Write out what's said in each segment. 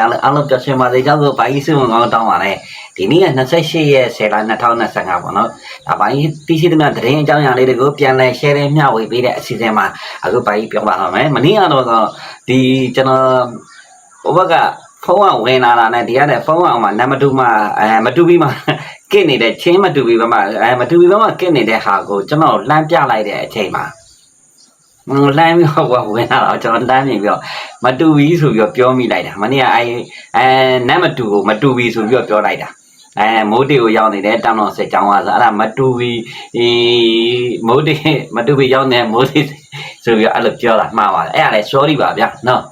အားလုံးအားလုံးပြောချင်ပါသေးကြောင့်ဆိုဘာကြီးစုံကောင်းတောင်းပါလဲဒီနေ့က28ရက်10လ2025ပေါ့နော်ဒါဘာကြီးသိရှိသမျှသတင်းအကြောင်းအရာလေးတွေကိုပြန်လည် share မျှဝေပေးတဲ့အစီအစဉ်မှာအခုဘာကြီးပြောပါတော့မယ်မနေ့ကတော့ဒီကျွန်တော်ဘဘကဖုန်းကဝင်လာတာနဲ့ဒီကနေ့ဖုန်းကမှနံပါတ်2မှာအဲမတူပြီးမှကစ်နေတဲ့ချင်းမတူပြီးမှအဲမတူပြီးမှကစ်နေတဲ့ဟာကိုကျွန်တော်လှမ်းပြလိုက်တဲ့အချိန်မှာ မလမ်းပြီးတော့ဝင်လာတော့ကျွန်တော်လမ်းမြင်ပြီးတော့မတူဘူးဆိုပြီးတော့ပြောမိလိုက်တာမနေ့ကအဲအဲနတ်မတူကိုမတူဘူးဆိုပြီးတော့ပြောလိုက်တာအဲမိုးတေကိုရောက်နေတဲ့တောင်တော်ဆက်ကြောင်းကဆိုအဲ့ဒါမတူဘူးဒီမိုးတေမတူဘူးရောက်နေမိုးတေဆိုပြီးတော့အဲ့လိုပြောတာမှားပါတယ်အဲ့ဒါလည်း sorry ပါဗျာနော်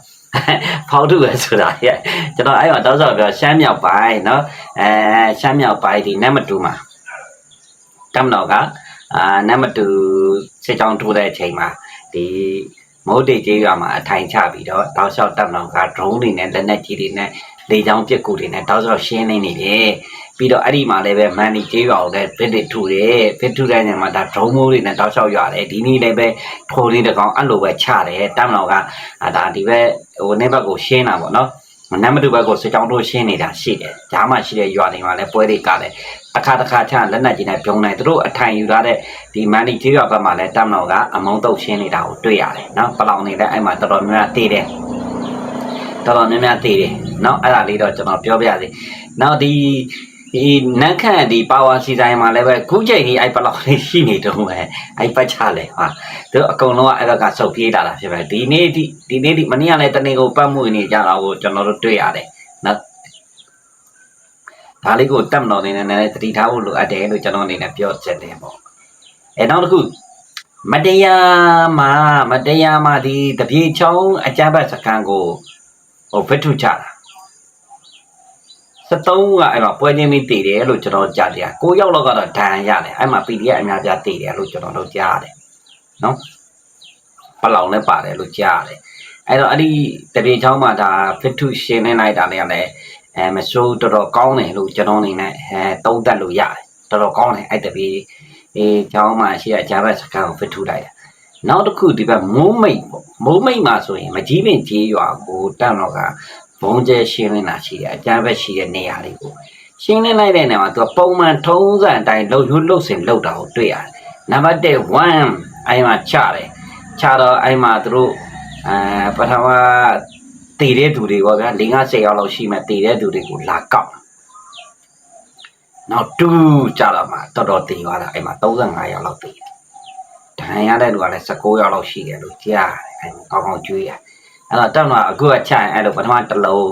ဖောက်ထုပဲဆိုတာရဲ့ကျွန်တော်အဲ့မှာတောက်ဆောက်ပြောရှမ်းမြောက်ပိုင်းနော်အဲရှမ်းမြောက်ပိုင်းဒီနတ်မတူမှာတမတော်ကအာနတ်မတူစစ်ကြောင်းထိုးတဲ့အချိန်မှာ ဒီမုတ်တိတ်ကြီးကမှအထိုင်ချပြီးတော့တောက်လျှောက်တပ်လောင်က drone တွေနဲ့လက်နက်ကြီးတွေနဲ့လေကြောင်းပစ်ကူတွေနဲ့တောက်လျှောက်ရှင်းနေနေတယ်ပြီးတော့အဲ့ဒီမှာလည်းပဲမန်နီကြီးပါအောင်လည်း bit တွေထူတယ် bit ထူတဲ့ညမှာဒါ drone မိုးတွေနဲ့တောက်လျှောက်ရတယ်ဒီနေ့လည်းပဲထိုးလေးတစ်ကောင်အဲ့လိုပဲချတယ်တပ်လောင်ကအာဒါဒီဘက်ဟိုနေ့ဘက်ကိုရှင်းတာပေါ့နော်နံပါတ်2ဘက်ကိုစစ်ကြောင်းတို့ရှင်းနေတာရှိတယ်။ဂျားမှရှိတဲ့ရွာတွေမှာလည်းပွဲတွေကလည်း အခါတစ်ခါချလက်နက်ကြီးနဲ့ပြုံးနေသူတို့အထိုင်ယူထားတဲ့ဒီမန်နီကြီးရွာဘက်မှာလည်းတပ်မတော်ကအမုံတုတ်ရှင်းနေတာကိုတွေ့ရတယ်နော်ပလောင်နေလည်းအဲ့မှာတော်တော်များများတည်တယ်တော်တော်များများတည်တယ်နော်အဲ့ဒါလေးတော့ကျွန်တော်ပြောပြစီနောက်ဒီဒီနန်းခန့်ဒီပါဝါစီဆိုင်မှာလည်းပဲခုချိန်ကြီးအဲ့ပလောက်လေးရှိနေတော့ပဲအဲ့ပတ်ချလဲဟာသူအကုန်လုံးကအဲ့ဘက်ကစုပ်ပြေးလာတာဖြစ်ပဲဒီနေ့ဒီဒီနေ့ဒီမနေ့ကလည်းတနေ့ကိုပတ်မှုနေကြတာကိုကျွန်တော်တို့တွေ့ရတယ်နော် ဒါလေးကိုတက်မတော်နေနဲ့လည်းတတိထားဖို့လိုအပ်တယ်လို့ကျွန်တော်အနေနဲ့ပြောချင်တယ်ပေါ့အဲနောက်တစ်ခုမတရားမှာမတရားမှာဒီတပြေချောင်းအကြမ်းဖက်စကန်ကိုဟိုဖစ်ထုချတာ73ကအဲ့တော့ပွဲချင်းပြီးတည်တယ်လို့ကျွန်တော်ကြားတယ်9ယောက်လောက်ကတော့ဒဏ်ရတယ်အဲ့မှာ PDF အများပြားတည်တယ်လို့ကျွန်တော်တို့ကြားရတယ်နော်ပလောင်လည်းပါတယ်လို့ကြားရတယ်အဲ့တော့အဲ့ဒီတပြေချောင်းမှာဒါဖစ်ထုရှင်းနေလိုက်တာလည်းလည်း အဲမဆိုးတော်တော်ကောင်းတယ်လို့ကျွန်တော်အနေနဲ့အဲသုံးသပ်လို့ရတယ်တော်တော်ကောင်းတယ်အဲ့တပြေအေးချောင်းမှာရှိတဲ့ဂျာဘတ်စကန်ကိုဖစ်ထုလိုက်တာနောက်တစ်ခုဒီဘက်မိုးမိတ်ပေါ့မိုးမိတ်မှာဆိုရင်မကြီးပင်ကြီးရွာကိုတန်တော့ကဘုံကျဲရှင်းနေတာရှိတယ်အကြမ်းဖက်ရှိတဲ့နေရာတွေကိုရှင်းလင်းလိုက်တဲ့နေရာမှာသူကပုံမှန်ထုံးစံအတိုင်းလှုပ်ရွှလှုပ်စင်လှုပ်တာကိုတွေ့ရတယ်နံပါတ်1 1အဲ့မှာချတယ်ချတော့အဲ့မှာသူတို့အဲပထမ တည်တဲ့သူတွေပေါ့ဗျာ၄50ရောက်လောက်ရှိမှတည်တဲ့သူတွေကိုလာကောက်နောက်2ကြတော့မှတော်တော်တည်သွားတာအဲ့မှာ35ရောက်လောက်တည်တယ်ဒဏ်ရတဲ့လူကလည်း16ရောက်လောက်ရှိတယ်လို့ကြားတယ်အဲ့ကောင်းကောင်းကြွေးရအဲ့တော့တောက်တော့အခုကချရင်အဲ့လိုပထမတစ်လုံး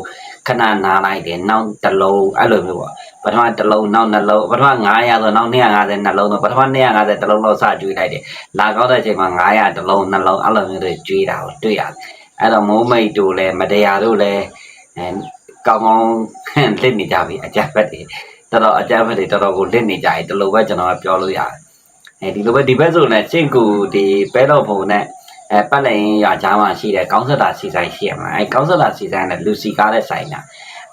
ခဏနားလိုက်တယ်နောက်တစ်လုံးအဲ့လိုမျိုးပေါ့ပထမတစ်လုံးနောက်နှလုံးပထမ900ဆိုနောက်250နှလုံးဆိုပထမ250တစ်လုံးလောက်စကြွေးလိုက်တယ်လာကောက်တဲ့အချိန်မှာ900တစ်လုံးနှလုံးအဲ့လိုမျိုးတွေကြွေးတာကိုတွေ့ရတယ် အဲ့တော့မိုးမိတ်တို့လည်းမတရားတို့လည်းအဲကောင်းကောင်းလစ်နေကြပြီအကြက်ဘက်တွေတော်တော်အကြက်ဘက်တွေတော်တော်ကိုလစ်နေကြပြီဒီလိုပဲကျွန်တော်ကပြောလို့ရတယ်အဲဒီလိုပဲဒီဘက်ဆိုလည်းကျင့်ကူဒီပဲတော့ဘုံနဲ့အဲပတ်လည်ရင်ရချားမှာရှိတဲ့ကောင်းဆက်တာစီဆိုင်ရှိရမှာအဲကောင်းဆက်တာစီဆိုင်နဲ့လူစီကားတဲ့ဆိုင်တာ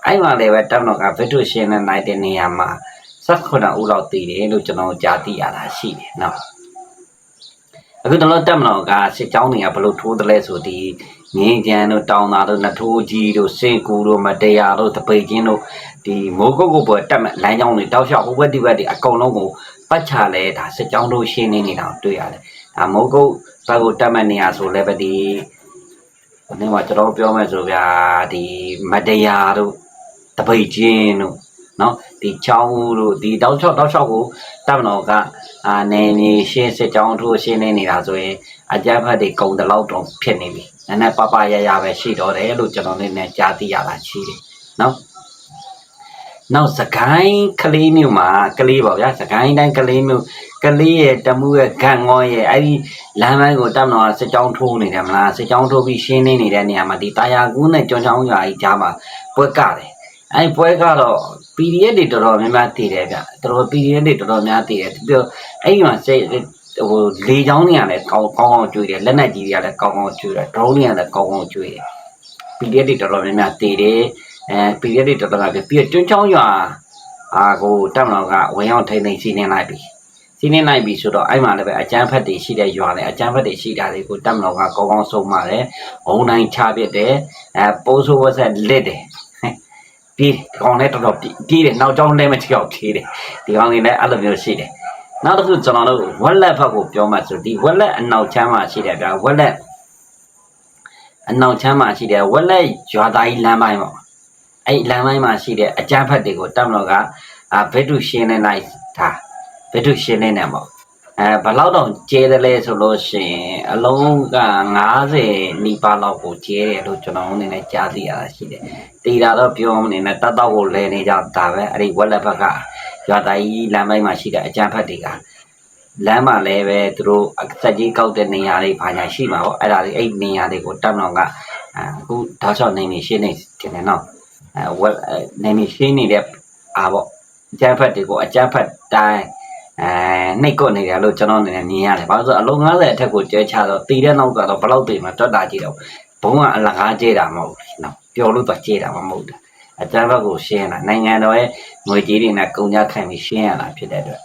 အဲ့မှာလည်းပဲတက်တော့ကဗစ်တိုရှင်နဲ့နိုင်တဲ့နေရာမှာ18ဦးလောက်တည်တယ်လို့ကျွန်တော်ကြားသိရတာရှိတယ်နော်အခုတော့တက်မလို့ကစစ်ကြောင်းတွေကဘလို့ထိုးတယ်လဲဆိုဒီ ငင်းကြံတို့တောင်သာတို့နထိုးကြီးတို့စင်ကူတို့မတရားတို့တပိတ်ချင်းတို့ဒီမိုးကုတ်ကိုပေါ်တက်မဲ့လမ်းကြောင်းတွေတောက်လျှောက်ဟိုဘက်ဒီဘက်တွေအကုန်လုံးကိုပတ်ချလဲဒါစစ်ကြောင်းတို့ရှင်းနေနေတာကိုတွေ့ရတယ်ဒါမိုးကုတ်ဘက်ကိုတက်မဲ့နေရဆိုလည်းပဲဒီဒီနေ့မှာကျွန်တော်ပြောမယ်ဆိုဗျာဒီမတရားတို့တပိတ်ချင်းတို့နော် ဒီချောင်းတို့ဒီတောက်လျှောက်တောက်လျှောက်ကိုတပ်မတော်ကအာနေနေရှင်းစစ်ကြောင်းထိုးရှင်းနေနေတာဆိုရင်အကြမ်းဖက်တွေကုံတလောက်တော့ဖြစ်နေပြီနည်းနည်းပပရရပဲရှိတော့တယ်လို့ကျွန်တော်လည်းနဲ့ကြားသိရတာရှိတယ်နော်နောက်စကိုင်းကလေးမျိုးမှာကလေးပေါ့ဗျာစကိုင်းတိုင်းကလေးမျိုးကလေးရဲ့တမှုရဲ့ဂန်ငေါရဲ့အဲ့ဒီလမ်းပိုင်းကိုတပ်မတော်ကစစ်ကြောင်းထိုးနေတယ်မလားစစ်ကြောင်းထိုးပြီးရှင်းနေနေတဲ့နေရာမှာဒီတာယာကူးနဲ့ကြောင်ချောင်းရွာကြီးကြားမှာပွဲကတယ်အဲ့ပွဲကတော့ PDF တွေတော်တော်များများတည်တယ်ဗျတော်တော် PDF တွေတော်တော်များတည်တယ်ပြီးတော့အဲ့ဒီမှာစိတ်ဟိုလေချောင်းတွေကလည်းကောင်းကောင်းကောင်းကျွေးတယ်လက်နက်ကြီးတွေကလည်းကောင်းကောင်းကျွေးတယ် drone တွေကလည်းကောင်းကောင်းကျွေးတယ် PDF တွေတော်တော်များများတည်တယ်အဲ PDF တွေတော်တော်များများပြီးတော့ကျွန်းချောင်းရွာအာကိုတက်မတော်ကဝင်ရောက်ထိန်းသိမ်းစီးနေလိုက်ပြီစီးနေလိုက်ပြီဆိုတော့အဲ့မှာလည်းပဲအကျန်းဖက်တွေရှိတဲ့ရွာနဲ့အကျန်းဖက်တွေရှိတာတွေကိုတက်မတော်ကကောင်းကောင်းဆုံးမတယ်။ဘုံတိုင်းချပြစ်တယ်။အဲပိုးဆိုးဝက်ဆက်လစ်တယ် ပြေးဒီကောင်လည်းတော်တော်ပြေးတယ်နောက်ကျောင်းလည်းမချောက်သေးတယ်ဒီကောင်လေးလည်းအဲ့လိုမျိုးရှိတယ်နောက်တစ်ခုကျွန်တော်တို့ဝက်လက်ဘက်ကိုပြောမှဆိုဒီဝက်လက်အနောက်ချမ်းမှာရှိတယ်ဗျာဝက်လက်အနောက်ချမ်းမှာရှိတယ်ဝက်လက်ရွာသားကြီးလမ်းပိုင်းပေါ့အဲ့လမ်းပိုင်းမှာရှိတဲ့အကြမ်းဖက်တွေကိုတပ်မတော်ကအာဘက်တုရှင်းနေလိုက်တာဘက်တုရှင်းနေတယ်ပေါ့ အဲဘယ်လောက်တော့ကျဲတယ်လဲဆိုလို့ရှိရင်အလုံးက90နီးပါးလောက်ကိုကျဲတယ်လို့ကျွန်တော်အနေနဲ့ကြားသိရတာရှိတယ်။တီတာတော့ပြောမနေနဲ့တတ်တော့ကိုလဲနေကြတာပဲအဲ့ဒီဝက်လက်ဘက်ကရွာသားကြီးလမ်းပိုင်းမှာရှိတဲ့အကြမ်းဖက်တွေကလမ်းမှာလည်းပဲသူတို့စက်ကြီးကောက်တဲ့နေရာတွေဘာညာရှိမှာပေါ့အဲ့ဒါတွေအဲ့ဒီနေရာတွေကိုတပ်မတော်ကအခုဓာတ်ချောက်နေနေရှင်းနေတယ်နော်အဲဝက်နေနေရှင်းနေတဲ့အာပေါ့အကြမ်းဖက်တွေကိုအကြမ်းဖက်တိုင်း အဲနှိတ်ကွနေတယ်လို့ကျွန်တော်အနေနဲ့မြင်ရတယ်။ဘာလို့ဆိုအလုံး90အထက်ကိုကျဲချတော့တည်တဲ့နောက်ကတော့ဘလောက်တည်မှာတွတ်တာကြည့်တော့ဘုံကအလကားကျဲတာမဟုတ်ဘူးနော်ပျော်လို့တော့ကျဲတာမဟုတ်ဘူးအကြမ်းဖက်ကိုရှင်းတာနိုင်ငံတော်ရဲ့ငွေကြေးတွေနဲ့ကုန်ကြခံပြီးရှင်းရတာဖြစ်တဲ့အတွက်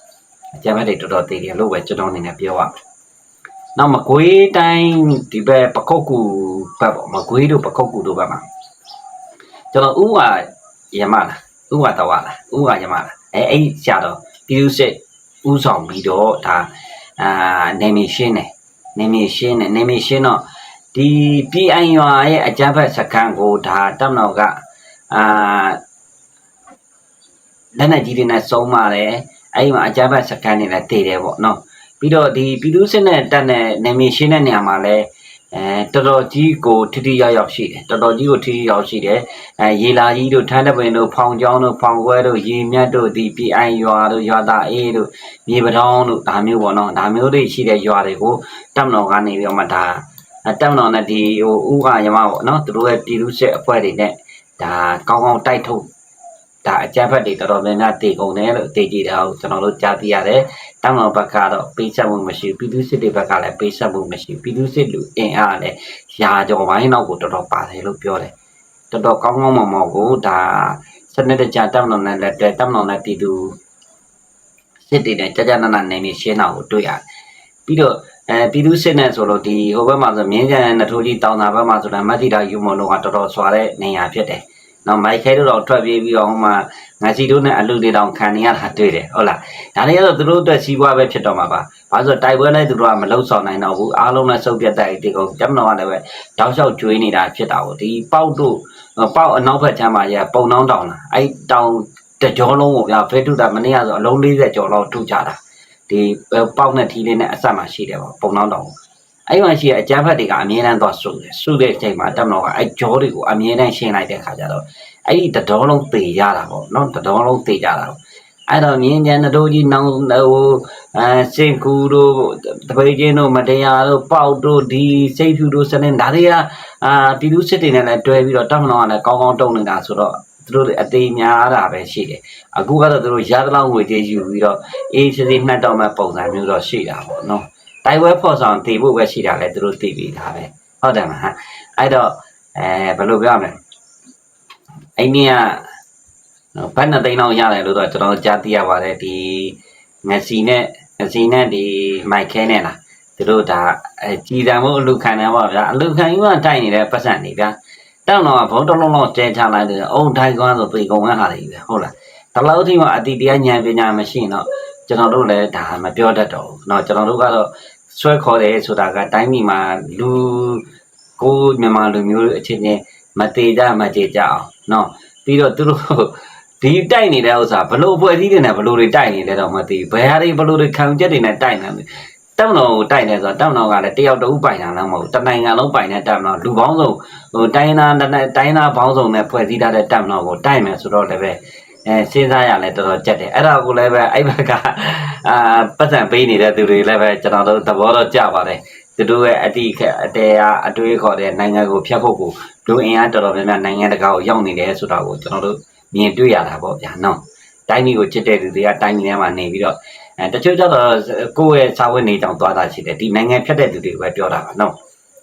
အကြမ်းဖက်တွေတော်တော်တည်တယ်လို့ပဲကျွန်တော်အနေနဲ့ပြောရမယ်။နောက်မကွေးတိုင်းဒီဘက်ပခုတ်ကူဘက်ပေါ့မကွေးတို့ပခုတ်ကူတို့ဘက်မှာကျွန်တော်ဥဝရမလားဥဝတော်လားဥဝရမလားအဲအဲ့ဆရာတော်ပြည်သူစစ် ဥဆောင်ပြီးတော့ဒါအာနေမီရှင်းတယ်နေမီရှင်းတယ်နေမီရှင်းတော့ဒီ PI ရွာရဲ့အကြမ်းဖက်စခန်းကိုဒါတပ်မတော်ကအာလက်နက်ကြီးတွေနဲ့စုံးပါတယ်အဲ့ဒီမှာအကြမ်းဖက်စခန်းတွေလည်းတည်တယ်ပေါ့နော်ပြီးတော့ဒီပြည်သူစစ်နဲ့တပ်နဲ့နေမီရှင်းတဲ့နေရာမှာလည်း အဲတော်တော်ကြီးကိုထိထိရောက်ရောက်ရှိတယ်တော်တော်ကြီးကိုထိထိရောက်ရှိတယ်အဲရေလာကြီးတို့ထန်းတပင်တို့ဖောင်ကျောင်းတို့ဖောင်ခွဲတို့ရေမြတ်တို့ဒီ PI ရွာတို့ရွာသားအေးတို့မြေပတောင်းတို့ဒါမျိုးပေါ့နော်ဒါမျိုးတွေရှိတဲ့ရွာတွေကိုတပ်မတော်ကနေပြီးတော့မှဒါတပ်မတော်နဲ့ဒီဟိုဥကရမပေါ့နော်သူတို့ရဲ့ပြည်သူစစ်အဖွဲ့တွေနဲ့ဒါကောင်းကောင်းတိုက်ထုတ်ဒါအကြမ်းဖက်တွေတော်တော်များများတည်ကုန်တယ်လို့တည်ကြည်တာကိုကျွန်တော်တို့ကြားသိရတယ်။ တောင်တော်ဘက်ကတော့ပေးဆက်မှုမရှိဘူးပြည်သူစစ်တွေဘက်ကလည်းပေးဆက်မှုမရှိဘူးပြည်သူစစ်လူအင်အားလည်းရာကျော်ပိုင်းတော့ကိုတော်တော်ပါတယ်လို့ပြောတယ်။တော်တော်ကောင်းကောင်းမွန်မွန်ကိုဒါစနစ်တကျတောင်တော်နဲ့လက်တဲတောင်တော်နဲ့ပြည်သူစစ်တွေနဲ့ကြာကြာနာနာနေနေရှင်းတာကိုတွေ့ရတယ်။ပြီးတော့အဲပြည်သူစစ်နဲ့ဆိုလို့ဒီဟိုဘက်မှာဆိုမြင်းကြံနထိုးကြီးတောင်သာဘက်မှာဆိုတာမတ်တီတာယူမွန်တို့ကတော်တော်စွာတဲ့နေရာဖြစ်တယ်။ နော်မိုက်ခဲတို့တော့ထွက်ပြေးပြီးတော့ဟိုမှာငါစီတို့နဲ့အလူတွေတောင်ခံနေရတာတွေ့တယ်ဟုတ်လားဒါတွေကတော့သူတို့အတွက်စီးပွားပဲဖြစ်တော့မှာပါဘာလို့တိုက်ပွဲနဲ့သူတို့ကမလှုပ်ဆောင်နိုင်တော့ဘူးအားလုံးနဲ့စုပ်ပြတ်တိုက်ဒီကောင်ကျမတော်ကလည်းပဲတောက်လျှောက်ကျွေးနေတာဖြစ်တာကိုဒီပေါက်တို့ပေါက်အနောက်ဘက်ချမ်းမှာရပုံနှောင်းတောင်လာအဲ့တောင်တကြောလုံးကိုပြဖေထုတာမနေ့ကဆိုအလုံး40ကျော်လောက်ထုကြတာဒီပေါက်နဲ့ထီးလေးနဲ့အဆက်မှာရှိတယ်ပေါ့ပုံနှောင်းတောင် အဲ့မှာရှိတဲ့အကြမ်းဖက်တွေကအမြဲတမ်းသွားစုတယ်စုတဲ့အချိန်မှာတက်မတော်ကအဲ့ကြောတွေကိုအမြဲတမ်းရှင်းလိုက်တဲ့ခါကျတော့အဲ့ဒီတတော်လုံးသေရတာပေါ့နော်တတော်လုံးသေကြတာပေါ့အဲ့တော့မြင်းကျန်တို့ကြီးနောင်ဟိုအဲစင်ကူတို့တပိတ်ချင်းတို့မတရားတို့ပေါက်တို့ဒီစိတ်ဖြူတို့စနေဒါတွေကအာပြည်သူစစ်တွေနဲ့လည်းတွဲပြီးတော့တောင်းလောင်းကလည်းကောင်းကောင်းတုံနေတာဆိုတော့သူတို့အသေးများတာပဲရှိတယ်အခုကတော့သူတို့ရသလောက်ငွေကြေးယူပြီးတော့အေးစစ်စစ်မှတ်တော့မဲ့ပုံစံမျိုးတော့ရှိတာပေါ့နော် တိုက်ပွဲဖော်ဆောင်တည်ဖို့ပဲရှိတာလေသူတို့တည်ပြီးသားပဲဟုတ်တယ်မဟာအဲ့တော့အဲဘယ်လိုပြောမလဲအဲ့ဒီကနော်ဘတ်နှစ်သိန်းလောက်ရတယ်လို့တော့ကျွန်တော်ကြားသိရပါတယ်ဒီငစီနဲ့ငစီနဲ့ဒီမိုက်ခဲနဲ့လားသူတို့ဒါအဲကြည်တံမှုအလူခံတယ်ပေါ့ဗျာအလူခံကြီးကတိုက်နေတဲ့ပတ်စံနေဗျာတောင်းတော့ဘုံတလုံးလုံးတဲချလိုက်တယ်အုံထိုင်ကွမ်းဆိုပေကုံကဟာတွေပဲဟုတ်လားဒီလောက်အထိမှအတိတရားဉာဏ်ပညာမရှိရင်တော့ကျွန်တော်တို့လည်းဒါမပြောတတ်တော့ဘူးเนาะကျွန်တော်တို့ကတော့ ဆွဲခေါ်တယ်ဆိုတာကတိုင်းပြည်မှာလူကိုမြန်မာလူမျိုးအချင်းချင်းမတေကြမကြေကြအောင်နော်ပြီးတော့သူတို့ဒီတိုက်နေတဲ့ဥစ္စာဘလို့ပွဲစည်းတွေနဲ့ဘလို့တွေတိုက်နေလဲတော့မသိဘယ်ဟာတွေဘလို့တွေခံချက်တွေနဲ့တိုက်နေလဲတောင်တော်ကိုတိုက်နေဆိုတော့တောင်တော်ကလည်းတယောက်တူပိုင်တာလားမဟုတ်တနိုင်ငံလုံးပိုင်တဲ့တောင်တော်လူပေါင်းစုံဟိုတိုင်းနာတိုင်းနာပေါင်းစုံနဲ့ဖွဲ့စည်းထားတဲ့တောင်တော်ကိုတိုက်မယ်ဆိုတော့လည်းပဲ အဲစဉ်းစားရလဲတော်တော်ကြက်တယ်အဲ့ဒါကိုလည်းပဲအဲ့ဘက်ကအာပတ်စံပေးနေတဲ့သူတွေလည်းပဲကျွန်တော်တို့သဘောတော့ကြပါတယ်သူတို့ရဲ့အတိခက်အတဲအားအတွေးခေါ်တဲ့နိုင်ငံကိုဖျက်ဖို့ကိုလူအင်အားတော်တော်များများနိုင်ငံတကာကိုရောက်နေတယ်ဆိုတာကိုကျွန်တော်တို့မြင်တွေ့ရတာပေါ့ဗျာနော်တိုင်းပြည်ကိုချစ်တဲ့သူတွေကတိုင်းပြည်ထဲမှာနေပြီးတော့အဲတချို့ကျတော့ကိုယ့်ရဲ့စာဝတ်နေကြောင်သွားတာရှိတယ်ဒီနိုင်ငံဖြတ်တဲ့သူတွေပဲပြောတာပါနော်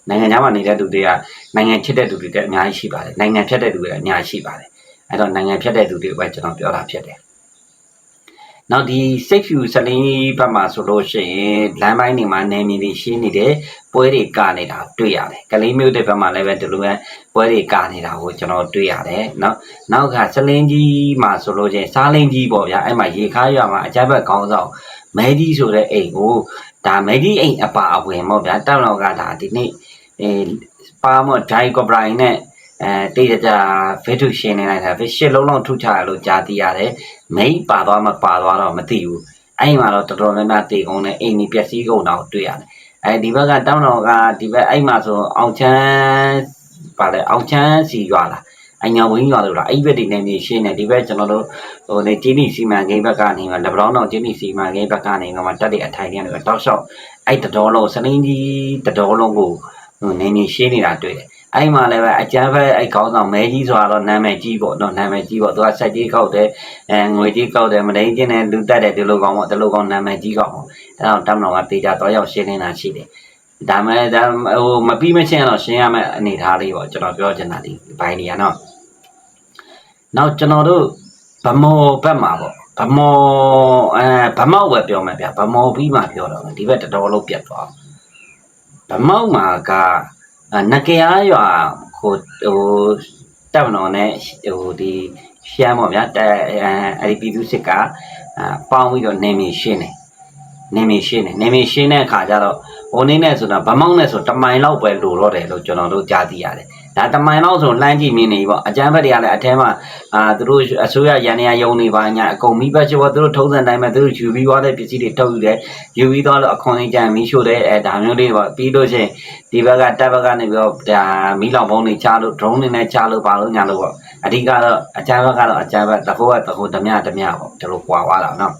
နိုင်ငံခြားမှာနေတဲ့သူတွေကနိုင်ငံချစ်တဲ့သူတွေတက်အများကြီးရှိပါတယ်နိုင်ငံဖြတ်တဲ့သူတွေအများကြီးရှိပါတယ် အဲ့တော့နိုင်ငံဖြတ်တဲ့သူတွေပဲကျွန်တော်ပြောတာဖြစ်တယ်နောက်ဒီစိတ်ဖြူစလင်းဘက်မှာဆိုလို့ရှိရင်လမ်းပိုင်းတွေမှာနေမြေတွေရှင်းနေတယ်ပွဲတွေကနေတာတွေ့ရတယ်ကလေးမျိုးတွေဘက်မှာလည်းပဲဒီလိုပဲပွဲတွေကနေတာကိုကျွန်တော်တွေ့ရတယ်နော်နောက်ကစလင်းကြီးမှာဆိုလို့ရှိရင်စားလင်းကြီးပေါ့ဗျာအဲ့မှာရေခါရွာမှာအကြက်ဘက်ကောင်းဆောင်မဲကြီးဆိုတဲ့အိမ်ကိုဒါမဲကြီးအိမ်အပါအဝင်ပေါ့ဗျာတောက်လောက်ကဒါဒီနေ့အဲပါမော့ဒိုင်ကော်ဘရိုင်နဲ့ အဲတေးကြဗီဒီယိုရှင်းနေလိုက်တာဗီရှစ်လုံးလုံးထုချရလို့ကြားသိရတယ်မိတ်ပါသွားမပါသွားတော့မသိဘူးအဲ့မှာတော့တော်တော်များများတေကုန်းနဲ့အိမ်ကြီးပျက်စီးကုန်တော့တွေ့ရတယ်အဲဒီဘက်ကတောင်းတော်ကဒီဘက်အဲ့မှာဆိုအောင်ချမ်းပါလေအောင်ချမ်းစီရွာလာအညာဝင်းရွာလို့လားအဲ့ဘက်ဒီနေနေရှင်းနေဒီဘက်ကျွန်တော်တို့ဟိုနေတင်းနီစီမံကိန်းဘက်ကနေမှလက်ဘလောင်းတော်တင်းနီစီမံကိန်းဘက်ကနေတော့တက်တဲ့အထိုင်တွေကနေတောက်လျှောက်အဲ့တတော်လုံးစနင်းကြီးတတော်လုံးကိုဟိုနေနေရှင်းနေတာတွေ့တယ် အဲ့မှာလည်းပဲအကျန်းပဲအဲ့ခေါင်းဆောင်မဲကြီးဆိုတာတော့နာမည်ကြီးပေါ့နော်နာမည်ကြီးပေါ့သူကဆက်ကြီးခောက်တယ်အဲငွေကြီးခောက်တယ်မဒိန်ချင်းနဲ့လူတက်တယ်ဒီလိုကောင်ပေါ့ဒီလိုကောင်နာမည်ကြီးကောင်ပေါ့အဲ့တော့တမတော်ကတေချာတော့ရောက်ရှင်းနေတာရှိတယ်ဒါမဲ့ဒါဟိုမပြီးမချင်းတော့ရှင်းရမယ့်အနေထားလေးပေါ့ကျွန်တော်ပြောချင်တာဒီဘိုင်းနေရနော်နောက်ကျွန်တော်တို့ဗမောဘက်မှာပေါ့ဗမောအဲဗမောက်ပဲပြောမယ်ဗျဗမောပြီးမှပြောတော့မယ်ဒီဘက်တော်တော်လုံးပြတ်သွားဗမောက်မှာကအဲ နကရားရွာဟိုဟိုတပ်မတော်နဲ့ဟိုဒီရှမ်းပေါ့ဗျာတဲ့အဲဒီပြည်သူစစ်ကအာပေါင်းပြီးတော့နေမီရှင်းတယ်နေမီရှင်းတယ်နေမီရှင်းတဲ့အခါကျတော့ဟိုနေနဲ့ဆိုတာဗမောင်းနဲ့ဆိုတမိုင်လောက်ပဲလိုတော့တယ်လို့ကျွန်တော်တို့ကြားသိရတယ် ဒါတမိုင်လောက်ဆိုလှမ်းကြည့်မြင်နေပြီပေါ့အကျန်းဘက်တွေကလည်းအထဲမှာအာသူတို့အစိုးရရန်နေရယုံနေပါညာအကုန်မိဘချောသူတို့ထုံးစံတိုင်းမှာသူတို့ယူပြီးသွားတဲ့ပစ္စည်းတွေထုတ်ယူတယ်ယူပြီးသွားလို့အခွန်လေးကြံမီးရှို့တယ်အဲဒါမျိုးလေးပေါ့ပြီးလို့ချင်းဒီဘက်ကတပ်ဘက်ကနေပြီးတော့ဒါမီးလောင်ပုံးတွေချလို့ drone တွေနဲ့ချလို့ပါလို့ညာလို့ပေါ့အဓိကတော့အကျန်းဘက်ကတော့အကျန်းဘက်တခိုးကတခိုးဓမြဓမြပေါ့ဒီလိုကွာသွားတာနော်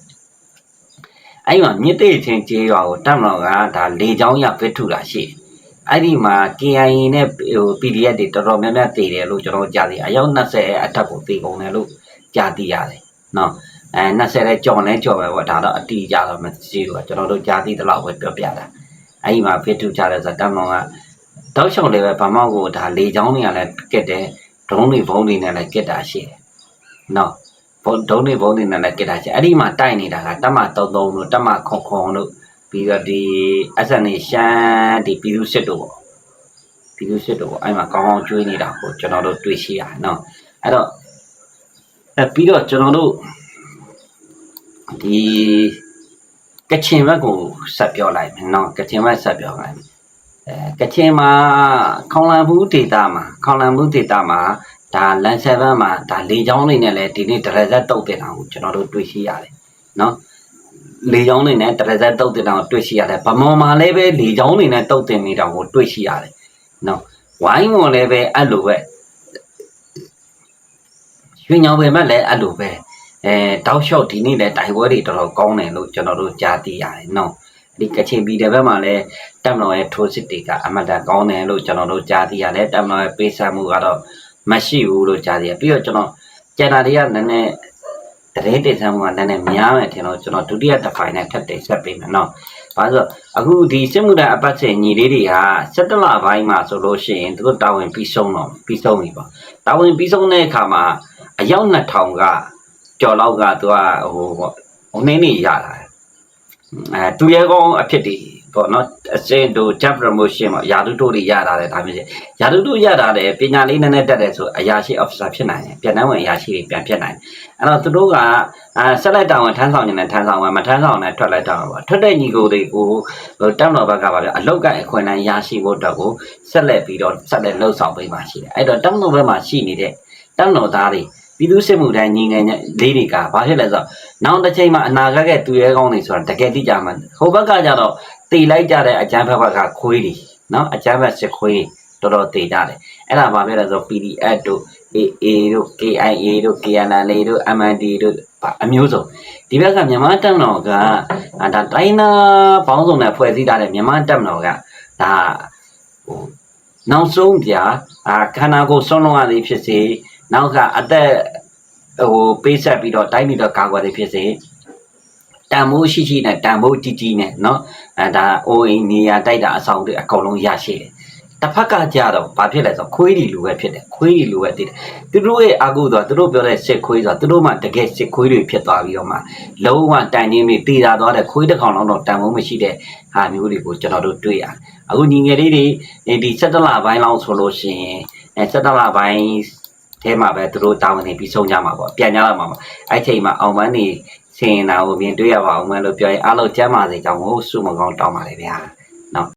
အဲ့မှာမြစ်တေချင်းကျေးရွာကိုတပ်မတော်ကဒါလေချောင်းရဖစ်ထုတာရှိတယ်အဲ့ဒီမှာ KIA နဲ့ ဟို PDF တွေတော်တော်များများတည်တယ်လို့ကျွန်တော်ကြားသိအယောက်20အထက်ကိုတည်ကုန်တယ်လို့ကြားသိရတယ်နော်အဲ20လဲကြော်လဲကြော်ပဲပေါ့ဒါတော့အတီးကြတော့မသိဘူးကျွန်တော်တို့ကြားသိတဲ့လောက်ပဲပြောပြတာအဲ့ဒီမှာဖစ်ထုချတယ်ဆိုတော့တပ်မတော်ကတောက်လျှောက်လေးပဲဗမောက်ကိုဒါလေချောင်းတွေကလည်းကက်တယ်ဒရုန်းတွေဘုံတွေနဲ့လည်းကက်တာရှိတယ်နော်ဘုံဒုံးတွေဘုံတွေနဲ့လည်းကက်တာရှိအဲ့ဒီမှာတိုက်နေတာကတက်မ33လို့တက်မခွန်ခွန်လို့ပြီးတော့ဒီအစနေရှမ်းဒီပြည်သူစစ်တို့ပေါ့ ပြည်သူစစ်တို့ပေါ့အဲ့မှာကောင်းကောင်းကျွေးနေတာကိုကျွန်တော်တို့တွေ့ရှိရတယ်နော်အဲ့တော့အဲပြီးတော့ကျွန်တော်တို့ဒီကချင်ဘက်ကိုဆက်ပြောလိုက်မယ်နော်ကချင်ဘက်ဆက်ပြောလိုက်မယ်အဲကချင်မှာခေါင်လန်ဘူးဒေတာမှာခေါင်လန်ဘူးဒေတာမှာဒါလန်7မှာဒါလေချောင်းလေးနဲ့လည်းဒီနေ့ဒရက်ဇက်တုတ်တင်တာကိုကျွန်တော်တို့တွေ့ရှိရတယ်နော်လေချောင်းတွေနဲ့တရဇက်တုတ်တင်တာကိုတွေ့ရှိရတယ်ဗမော်မှာလည်းပဲလေချောင်းတွေနဲ့တုတ်တင်နေတာကိုတွေ့ရှိရတယ် နော်ဝိုင်းဝန်လည်းပဲအဲ့လိုပဲရွှေညောင်ပင်မဲ့လည်းအဲ့လိုပဲအဲတောက်လျှောက်ဒီနေ့လည်းတိုင်ပွဲတွေတော်တော်ကောင်းတယ်လို့ကျွန်တော်တို့ကြားသိရတယ်နော်ဒီကချင်ပြည်နယ်ဘက်မှာလည်းတက်မတော်ရဲ့ထိုးစစ်တွေကအမတန်ကောင်းတယ်လို့ကျွန်တော်တို့ကြားသိရတယ်တက်မတော်ရဲ့ပေးဆပ်မှုကတော့မရှိဘူးလို့ကြားသိရပြီးတော့ကျွန်တော်ကျန်တာတွေကနည်းနည်းတရင်တင်ဆန်းမှုကနည်းနည်းများမယ်ထင်တော့ကျွန်တော်ဒုတိယတစ်ဖိုင်နဲ့ထပ်တင်ဆက်ပေးမယ်နော်။ ဘာလို့အခုဒီစစ်မှုထမ်းအပတ်စဉ်ညီလေးတွေက17လပိုင်းမှာဆိုလို့ရှိရင်သူတို့တာဝန်ပြီးဆုံးတော့ပြီးဆုံးပြီပေါ့။တာဝန်ပြီးဆုံးတဲ့အခါမှာအယောက်2000ကကြော်လောက်ကသူကဟိုပေါ့ဟိုနေ့နေ့ရလာတယ်။အဲသူရဲကောင်းအဖြစ်တွေပေါ့နော်အစင်တို့ job promotion ပေါ့ယာတုတို့တွေရတာလေဒါမျိုးကြီးယာတုတို့ရတာလေပညာလေးနည်းနည်းတက်တယ်ဆိုအရာရှိ officer ဖြစ်နိုင်တယ်ပြန်နှံဝင်အရာရှိတွေပြန်ဖြစ်နိုင်တယ်အဲ့တော့သူတို့က အာဆက်လက်တောင်းဝင်ထမ်းဆောင်နေတဲ့ထမ်းဆောင်ဝင်မထမ်းဆောင်တဲ့ထွက်လိုက်တောင်းပါထွက်တဲ့ညီကိုတွေကိုဟိုတောင်းတော်ဘက်ကပါဗျအလောက်ကအခွင့်အရေးရရှိဖို့အတွက်ကိုဆက်လက်ပြီးတော့ဆက်လက်လှုပ်ဆောင်ပေးမှရှိတယ်အဲ့တော့တောင်းတော်ဘက်မှာရှိနေတဲ့တောင်းတော်သားတွေပြည်သူစစ်မှုထမ်းညီငယ်လေးတွေကဘာဖြစ်လဲဆိုတော့နောက်တစ်ချိန်မှာအနာဂတ်ကသူရဲကောင်းတွေဆိုတာတကယ်တိကျမှဟိုဘက်ကကြတော့တေလိုက်ကြတဲ့အကျန်းဖက်ဘက်ကခွေးတွေနော်အကျန်းဖက်စစ်ခွေးတော်တော်တေကြတယ်အဲ့ဒါဘာဖြစ်လဲဆိုတော့ PDF တို့ AA တို့ KIA တို့ KNL တို့ MND တို့အမျိုးစုံဒီဘက်ကမြန်မာတပ်မတော်ကဒါတိုင်းနာဘောင်းစုံနဲ့ဖွဲ့စည်းထားတဲ့မြန်မာတပ်မတော်ကဒါဟိုနောက်ဆုံးပြအာခန္ဓာကိုယ်ဆုံးလုံးရသည်ဖြစ်စေနောက်ကအသက်ဟိုပေးဆက်ပြီးတော့တိုင်းပြီးတော့ကာကွယ်သည်ဖြစ်စေတန်မိုးရှိရှိနဲ့တန်မိုးတီးတီးနဲ့เนาะအဲဒါအိုးအိမ်နေရာတိုက်တာအဆောင်တွေအကုန်လုံးရရှိတယ် တစ်ဖက်ကကြတော့ဘာဖြစ်လဲဆိုတော့ခွေးဒီလူပဲဖြစ်တယ်ခွေးဒီလူပဲတည်တယ်သူတို့ရဲ့အာကုဆိုတာသူတို့ပြောတဲ့စစ်ခွေးဆိုတာသူတို့မှတကယ်စစ်ခွေးတွေဖြစ်သွားပြီးတော့မှလုံးဝတိုင်နေမိတည်တာသွားတဲ့ခွေးတစ်ကောင်လောက်တော့တန်ဖိုးမရှိတဲ့ဟာမျိုးတွေကိုကျွန်တော်တို့တွေ့ရတယ်အခုညီငယ်လေးတွေဒီ17လပိုင်းလောက်ဆိုလို့ရှိရင်အဲ17လပိုင်းထဲမှာပဲသူတို့တာဝန်နေပြီးဆုံးကြမှာပေါ့ပြန်ကြလာမှာပေါ့အဲ့ချိန်မှာအောင်ပန်းနေစင်တာကိုမြင်တွေ့ရပါအောင်မလို့ပြောရင်အားလုံးကျမ်းပါစေကြောင်းကိုစုမကောင်းတောင်းပါလေဗျာ